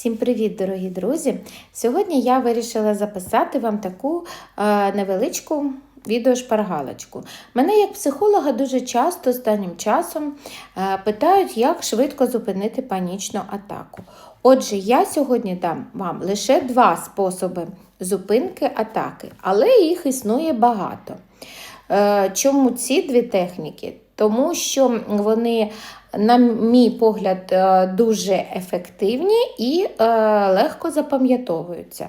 Всім привіт, дорогі друзі! Сьогодні я вирішила записати вам таку е, невеличку відеошпаргалочку. Мене, як психолога, дуже часто останнім часом е, питають, як швидко зупинити панічну атаку. Отже, я сьогодні дам вам лише два способи зупинки атаки, але їх існує багато. Е, Чому ці дві техніки? Тому що вони, на мій погляд, е, дуже ефективні і е, легко запам'ятовуються.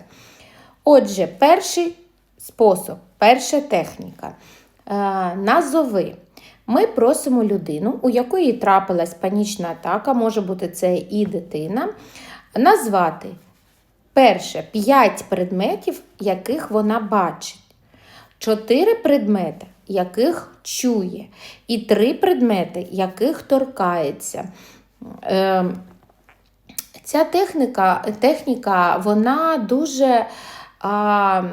Отже, перший спосіб, перша техніка. Е, Назови. Ми просимо людину, у якої трапилась панічна атака, може бути це і дитина, назвати перше 5 предметів, яких вона бачить. Чотири предмети, яких чує, і три предмети, яких торкається. Е, Ця техніка, техніка вона дуже а,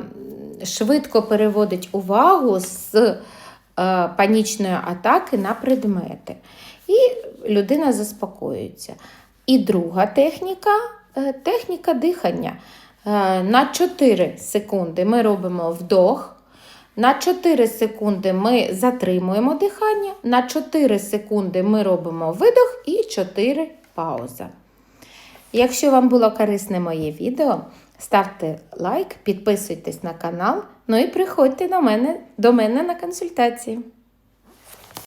швидко переводить увагу з а, панічної атаки на предмети. І людина заспокоюється. І друга техніка е, техніка дихання. Е, На 4 секунди ми робимо вдох. На 4 секунди ми затримуємо дихання, на 4 секунди ми робимо видох і 4 пауза. Якщо вам було корисне моє відео, ставте лайк, підписуйтесь на канал, ну і приходьте до мене, до мене на консультації.